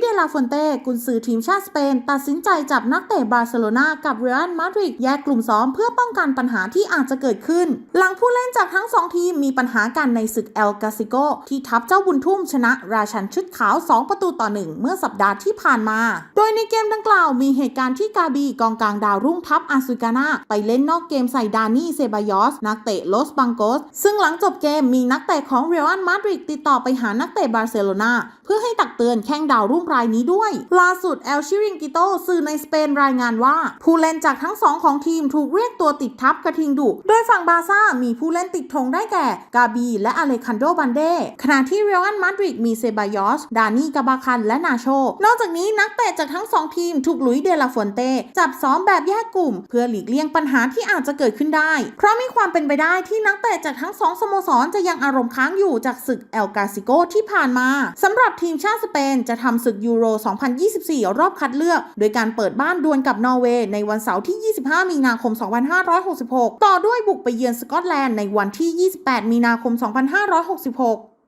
เดลาฟอนเต้กุนซือทีมชาติสเปน ตัดสินใจจับนักเตะบาร์เซโลนากับเรอัลมาดริดแยกกลุ่มซ้อมเพื่อป้องกันปัญหาที่อาจจะเกิดขึ้น หลังผู้เล่นจากทั้งสองทีมมีปัญหากันในศึกเอลกาซิโกที่ทัพเจ้าบุญทุ่มชนะราชันชุดขาว 2 ประตูต่อหนึ่งเมื่อสัปดาห์ที่ผ่านมา โดยในเกมดังกล่าวมีเหตุการณ์ที่กาบีกองกลางดาวรุ่งทัพอาซูกานาไปเล่นนอกเกมใส่ดานี่เซบายอส นักเตะโลสบังโกส ซึ่งหลังจบเกมมีนักเตะของเรอัลมาดริดติดต่อไปหานักเตะบาร์เซโลนาเพื่อให้ตักเตือนแข้งดาวรุ่งรายนี้ด้วย ล่าสุดแอลชิริงกิโตสื่อในสเปนรายงานว่า ผู้เล่นจากทั้งสองของทีมถูกเรียกตัวติดทับกระทิงดุ โดยฝั่งบาซ่ามีผู้เล่นติดธงได้แก่ กาบี และอเลคันโดบันเดขณะที่เรอัลมาดริดมีเซบายอส ดานี่กาบาคัน และนาโช นอกจากนี้นักเตะจากทั้งสองทีมถูกหลุยส์เดลาฟอนเต้จับซ้อมแบบแยกกลุ่ม เพื่อหลีกเลี่ยงปัญหาที่อาจจะเกิดขึ้นได้ เพราะมีความเป็นไปได้ที่นักเตะจากทั้งสองสโมสรจะยังอารมณ์ค้างอยู่จากศึกเอลกาซิโกที่ผ่านมาสำหรับทีมชาติสเปนจะทำศึกยูโร 2024 รอบคัดเลือก โดยการเปิดบ้านดวลกับนอร์เวย์ในวันเสาร์ที่ 25 มีนาคม 2566 ต่อด้วยบุกไปเยือนสกอตแลนด์ในวันที่ 28 มีนาคม 2566